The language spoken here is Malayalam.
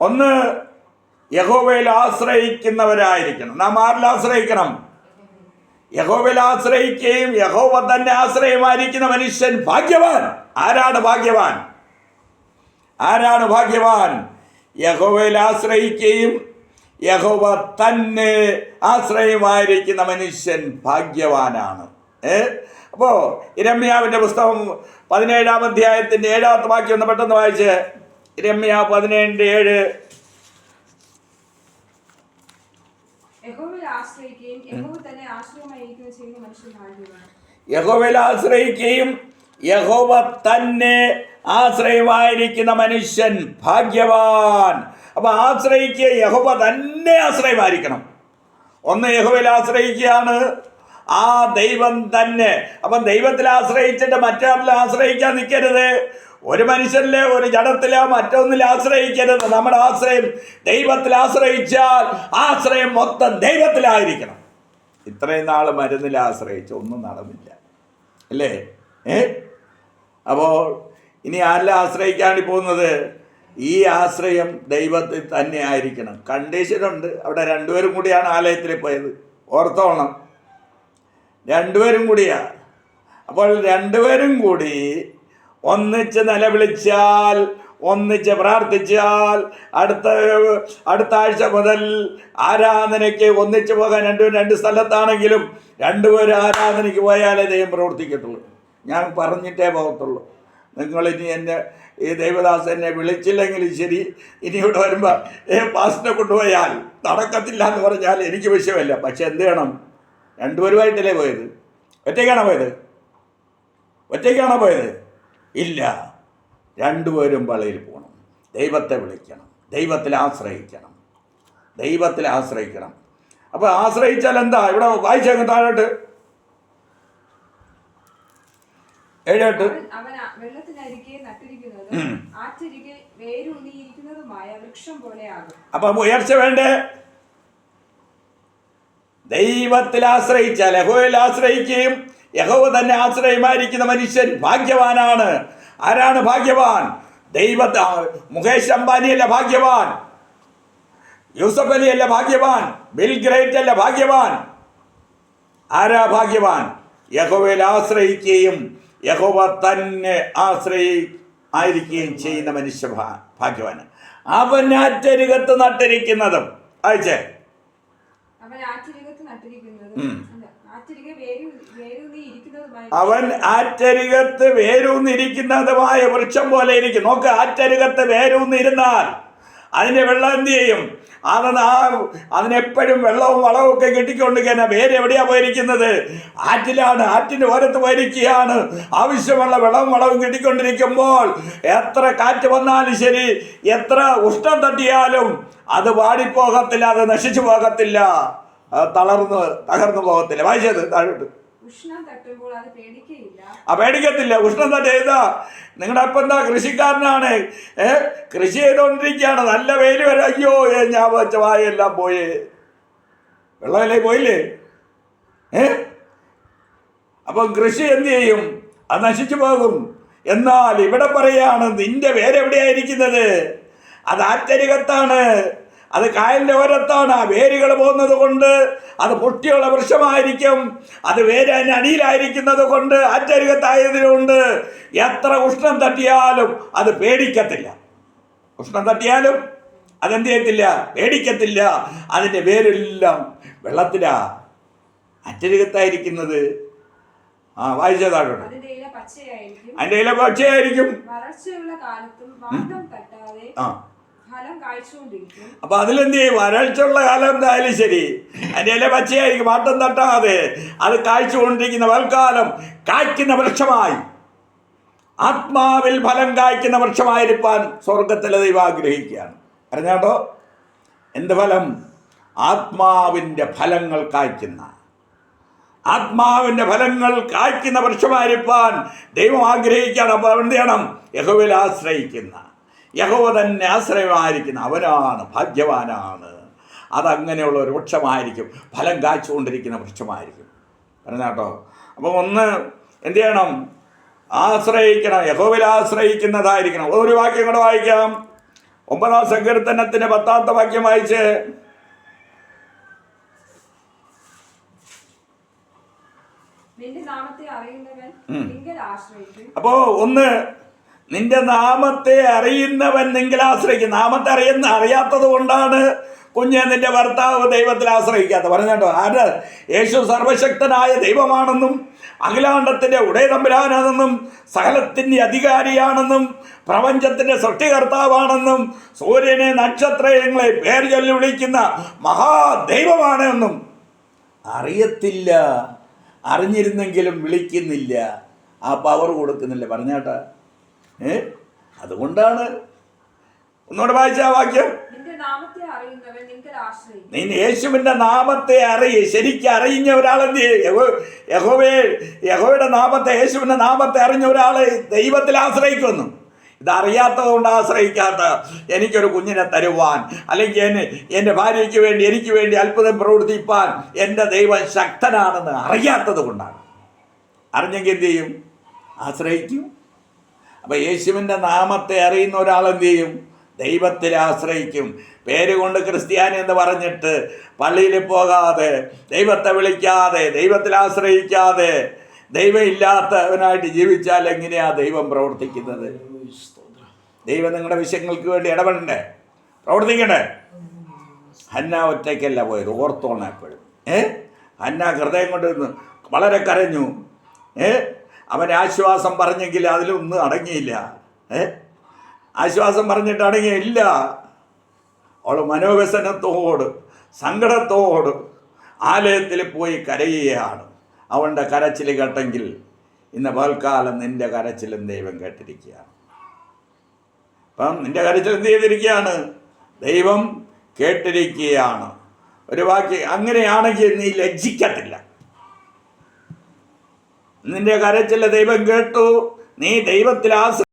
ഒന്ന് യഹോവയിൽ ആശ്രയിക്കുന്നവരായിരിക്കണം. നാം ആരിൽ ആശ്രയിക്കണം? യഹോവയിൽ ആശ്രയിക്കുകയും യഹോവ തന്നെ ആശ്രയമായിരിക്കുന്ന മനുഷ്യൻ ഭാഗ്യവാൻ. ആരാണ് ഭാഗ്യവാൻ? ആരാണ് ഭാഗ്യവാൻ? യഹോവയിൽ ആശ്രയിക്കുകയും യഹോവ തന്നെ ആശ്രയമായിരിക്കുന്ന മനുഷ്യൻ ഭാഗ്യവാനാണ്. ഏ? അപ്പോൾ ഇരമ്യാവിന്റെ പുസ്തകം പതിനേഴാം അധ്യായത്തിന്റെ ഏഴാമത്തെ വാക്യം ഒന്ന് പെട്ടെന്ന് വായിച്ച് ഇരമ്യ പതിനേഴിന്റെ ഏഴ്. യഹോവയിൽ ആശ്രയിക്കുകയും യഹോവ തന്നെ ആശ്രയമായിരിക്കുന്ന മനുഷ്യൻ ഭാഗ്യവാൻ. അപ്പൊ ആശ്രയിക്കുക യഹോവ തന്നെ ആശ്രയമായിരിക്കണം. ഒന്ന് യഹോവയിൽ ആശ്രയിക്കുകയാണ്. ആ ദൈവം തന്നെ. അപ്പം ദൈവത്തിൽ ആശ്രയിച്ചിട്ട് മറ്റാരിൽ ആശ്രയിക്കാൻ നിൽക്കരുത് ഒരു മനുഷ്യരിലെ ഒരു ജഡത്തിലോ മറ്റൊന്നിൽ ആശ്രയിക്കരുത്. നമ്മുടെ ആശ്രയം ദൈവത്തിൽ ആശ്രയിച്ചാൽ ആശ്രയം മൊത്തം ദൈവത്തിലായിരിക്കണം. ഇത്രയും നാൾ മരുന്നിൽ ആശ്രയിച്ച് ഒന്നും നടന്നില്ല. അല്ലേ? ഏ? അപ്പോൾ ഇനി ആരിൽ ആശ്രയിക്കാണ്ടി പോകുന്നത്? ഈ ആശ്രയം ദൈവത്തിൽ തന്നെ ആയിരിക്കണം. കണ്ടീഷനുണ്ട്. അവിടെ രണ്ടുപേരും കൂടിയാണ് ആലയത്തിൽ പോയത്. ഓർത്തോണം. രണ്ടുപേരും കൂടിയാണ് അപ്പോൾ രണ്ടുപേരും കൂടി ഒന്നിച്ച് നിലവിളിച്ചാൽ ഒന്നിച്ച് പ്രാർത്ഥിച്ചാൽ അടുത്ത അടുത്ത ആഴ്ച മുതൽ ആരാധനയ്ക്ക് ഒന്നിച്ചു പോകാൻ രണ്ടും രണ്ട് സ്ഥലത്താണെങ്കിലും രണ്ടുപേരും ആരാധനയ്ക്ക് പോയാലേ ദൈവം പ്രവർത്തിക്കത്തുള്ളൂ. ഞാൻ പറഞ്ഞിട്ടേ പോകത്തുള്ളൂ. നിങ്ങൾ ഇനി എന്നെ ഈ ദേവദാസ് എന്നെ വിളിച്ചില്ലെങ്കിലും ശരി ഇനി ഇവിടെ വരുമ്പോൾ ഏ പാസ്റ്റിനെ കൊണ്ടുപോയാൽ നടക്കത്തില്ല എന്ന് പറഞ്ഞാൽ എനിക്ക് വിഷയമല്ല. പക്ഷെ എന്ത് ചെയ്യണം? രണ്ടുപേരുമായിട്ടല്ലേ പോയത്? ഒറ്റയ്ക്കാണോ പോയത്? ഒറ്റയ്ക്കാണോ പോയത്? ഇല്ല. രണ്ടുപേരും വളയിൽ പോകണം. ദൈവത്തെ വിളിക്കണം. ദൈവത്തിൽ ആശ്രയിക്കണം. ദൈവത്തിൽ ആശ്രയിക്കണം. അപ്പോൾ ആശ്രയിച്ചാൽ എന്താ? ഇവിടെ വായിച്ചേക്കും താഴോട്ട്. ഏഴോട്ട് അപ്പം ഉയർച്ച വേണ്ടേ? ദൈവത്തിൽ ആശ്രയിച്ചാൽ ലഹോയിൽ ആശ്രയിക്കുകയും യഹോവ തന്നെ ആശ്രയമായിരിക്കുന്ന മനുഷ്യൻ ഭാഗ്യവാനാണ്. ആരാണ് ഭാഗ്യവാൻ? ദൈവ മുകേഷ് അംബാനിയല്ല ഭാഗ്യവാൻ? യൂസഫ് അലി അല്ല ഭാഗ്യവാൻ? ബിൽ ഗ്രേറ്റ് അല്ല ഭാഗ്യവാൻ? ആരാ ഭാഗ്യവാൻ? യഹോവയിൽ ആശ്രയിക്കുകയും യഹോവ തന്നെ ആശ്രയി ആയിരിക്കുകയും ചെയ്യുന്ന മനുഷ്യ ഭാഗ്യവാന് അവൻ ആറ്റരികത്ത് നട്ടിരിക്കുന്നതും അയച്ചേ? അവൻ ആറ്റരികത്ത് നട്ടിരിക്കുന്നത് അവൻ ആറ്റരികത്ത് വേരൂന്നിരിക്കുന്നതുമായ വൃക്ഷം പോലെ ഇരിക്കും. നോക്ക് ആറ്റരികത്ത് വേരൂന്നിരുന്നാൽ അതിന്റെ വെള്ളം എന്ത് ചെയ്യും? അതെന്ന് ആ അതിനെപ്പോഴും വെള്ളവും വളവും ഒക്കെ കിട്ടിക്കൊണ്ടിരിക്കുന്ന വേര് എവിടെയാ പോയിരിക്കുന്നത്? ആറ്റിലാണ് ആറ്റിന്റെ ഓരത്ത് പോയിരിക്കുകയാണ്. ആവശ്യമുള്ള വെള്ളവും വളവും കിട്ടിക്കൊണ്ടിരിക്കുമ്പോൾ എത്ര കാറ്റ് വന്നാലും ശരി എത്ര ഉഷ്ണം തട്ടിയാലും അത് വാടിപ്പോകത്തില്ല അത് നശിച്ചു പോകത്തില്ല. തളർന്ന് തകർന്നു പോകത്തില്ല. വായിച്ചത് താഴോട്ട്. ആ പേടിക്കത്തില്ല. ഉഷ്ണം തട്ട് ചെയ്താ നിങ്ങളുടെ അപ്പം എന്താ കൃഷിക്കാരനാണ്? ഏ കൃഷി ചെയ്തുകൊണ്ടിരിക്കുകയാണ് നല്ല വെയിൽ വരെ അയ്യോ ഏ, ഞാൻ വെച്ച വായെല്ലാം പോയി. വെള്ളമല്ലേ പോയില്ലേ? ഏ? അപ്പം കൃഷി എന്ത് ചെയ്യും? അത് നശിച്ചു പോകും. എന്നാൽ ഇവിടെ പറയാണ് നിന്റെ വേരെവിടെയായിരിക്കുന്നത് അത് ആറ്റരികത്താണ്. അത് കായലിന്റെ ഓരത്താണ്. ആ വേരുകൾ പോകുന്നത് കൊണ്ട് അത് പൊട്ടിയുള്ള വൃക്ഷമായിരിക്കും. അത് വേര് അതിന് അടിയിലായിരിക്കുന്നത് കൊണ്ട് ആറ്റരികത്തായതുകൊണ്ട് എത്ര ഉഷ്ണം തട്ടിയാലും അത് പേടിക്കത്തില്ല. ഉഷ്ണം തട്ടിയാലും അതെന്ത് ചെയ്യത്തില്ല? പേടിക്കത്തില്ല. അതിന്റെ വേരെല്ലാം വെള്ളത്തിലാ. അറ്റരുകത്തായിരിക്കുന്നത്. ആ വായിച്ചതാണ് അതിന്റെ ഇല പച്ചയായിരിക്കും. അതിന്റെ ഇല തട്ടാതെ ആ. അപ്പൊ അതിലെന്ത് ചെയ്യും? വരൾച്ചുള്ള കാലം എന്തായാലും ശരി. അതിന്റെ ഇല പച്ചയായിരിക്കും മാട്ടം തട്ടാതെ. അത് കാഴ്ചകൊണ്ടിരിക്കുന്ന വൽക്കാലം കായ്ക്കുന്ന വൃക്ഷമായി. ആത്മാവിൽ ഫലം കായ്ക്കുന്ന വൃക്ഷമായിരിക്കാൻ സ്വർഗത്തിലെ ദൈവം ആഗ്രഹിക്കുകയാണ്. അറിഞ്ഞാട്ടോ എന്ത് ഫലം? ആത്മാവിന്റെ ഫലങ്ങൾ കായ്ക്കുന്ന. ആത്മാവിന്റെ ഫലങ്ങൾ കായ്ക്കുന്ന വൃക്ഷമായിരിക്കാൻ ദൈവം ആഗ്രഹിക്കുകയാണ്. അപ്പോൾ എന്ത് ചെയ്യണം? യഹുവിൽ ആശ്രയിക്കുന്ന. യഹോവ തന്നെ ആശ്രയമായിരിക്കുന്ന അവനാണ് ഭാഗ്യവാനാണ്. അതങ്ങനെയുള്ള ഒരു വൃക്ഷമായിരിക്കും. ഫലം കാച്ചുകൊണ്ടിരിക്കുന്ന വൃക്ഷമായിരിക്കും. പറഞ്ഞാട്ടോ അപ്പോൾ ഒന്ന് എന്ത് ചെയ്യണം? ആശ്രയിക്കണം. യഹോവിൽ ആശ്രയിക്കുന്നതായിരിക്കണം. ഒരു വാക്യം കൂടെ വായിക്കാം. ഒമ്പതാം സങ്കീർത്തനത്തിന് പത്താമത്തെ വാക്യം വായിച്ച്. അപ്പോ ഒന്ന് നിന്റെ നാമത്തെ അറിയുന്നവൻ നിങ്ങൾ ആശ്രയിക്കും നാമത്തെ അറിയുന്ന അറിയാത്തത് കൊണ്ടാണ് കുഞ്ഞ് നിന്റെ ഭർത്താവ് ദൈവത്തിൽ ആശ്രയിക്കാത്ത. പറഞ്ഞോ ആര്? യേശു സർവശക്തനായ ദൈവമാണെന്നും അഖിലാണ്ടത്തിന്റെ ഉടയതമ്പുരാനെന്നും സകലത്തിന്റെ അധികാരിയാണെന്നും പ്രപഞ്ചത്തിന്റെ സൃഷ്ടികർത്താവാണെന്നും സൂര്യനെ നക്ഷത്രങ്ങളെ പേര് ചൊല്ലി വിളിക്കുന്ന മഹാദൈവമാണ് എന്നും അറിയത്തില്ല. അറിഞ്ഞിരുന്നെങ്കിലും വിളിക്കുന്നില്ല. ആ പവർ കൊടുക്കുന്നില്ല. പറഞ്ഞാട്ടാ ഏ? അതുകൊണ്ടാണ് ഒന്നുകൂടെ വായിച്ച ആ വാക്യം നീ യേശുവിന്റെ നാമത്തെ അറിയ ശരിക്കും അറിഞ്ഞ ഒരാളെന്ത് യഹോവേ യഹോയുടെ നാമത്തെ യേശുവിന്റെ നാമത്തെ അറിഞ്ഞ ഒരാൾ ദൈവത്തിൽ ആശ്രയിക്കുന്നു. ഇതറിയാത്തതുകൊണ്ട് ആശ്രയിക്കാത്ത എനിക്കൊരു കുഞ്ഞിനെ തരുവാൻ അല്ലെങ്കിൽ എന്നെ എന്റെ ഭാര്യയ്ക്ക് വേണ്ടി എനിക്ക് വേണ്ടി അത്ഭുതം പ്രവർത്തിപ്പാൻ എന്റെ ദൈവം ശക്തനാണെന്ന് അറിയാത്തത് കൊണ്ടാണ് അറിഞ്ഞെങ്കിൽ എന്ത് ചെയ്യും? ആശ്രയിക്കും. അപ്പോൾ യേശുവിന്റെ നാമത്തെ അറിയുന്ന ഒരാൾ എന്ത് ചെയ്യും? ദൈവത്തിൽ ആശ്രയിക്കും. പേര് കൊണ്ട് ക്രിസ്ത്യാനി എന്ന് പറഞ്ഞിട്ട് പള്ളിയിൽ പോകാതെ ദൈവത്തെ വിളിക്കാതെ ദൈവത്തിൽ ആശ്രയിക്കാതെ ദൈവം ഇല്ലാത്തവനായിട്ട് ജീവിച്ചാൽ എങ്ങനെയാ ദൈവം പ്രവർത്തിക്കുന്നത്? ദൈവം നിങ്ങളുടെ വിഷയങ്ങൾക്ക് വേണ്ടി ഇടപെടണ്ടേ? പ്രവർത്തിക്കണ്ടേ? ഹന്ന ഒറ്റയ്ക്കല്ല പോയത് ഓർത്തോണം എപ്പോഴും. ഏ? ഹന്ന ഹൃദയം കൊണ്ട് വളരെ കരഞ്ഞു. ഏ? അവൻ ആശ്വാസം പറഞ്ഞെങ്കിൽ അതിലൊന്നും അടങ്ങിയില്ല. ഏ? ആശ്വാസം പറഞ്ഞിട്ട് അടങ്ങിയില്ല. അവൾ മനോവ്യസനത്തോട് സങ്കടത്തോട് ആലയത്തിൽ പോയി കരയുകയാണ്. അവളുടെ കരച്ചിൽ കേട്ടെങ്കിൽ ഇന്ന് പൽക്കാലം നിന്റെ കരച്ചിലും ദൈവം കേട്ടിരിക്കുകയാണ്. അപ്പം നിന്റെ കരച്ചിൽ എന്ത് ചെയ്തിരിക്കുകയാണ്? ദൈവം കേട്ടിരിക്കുകയാണ്. ഒരു വാക്ക് അങ്ങനെയാണെങ്കിൽ നീ ലജ്ജിക്കത്തില്ല. നിന്റെ കരച്ചിൽ ദൈവം കേട്ടു. നീ ദൈവത്തിൽ ആശ്ര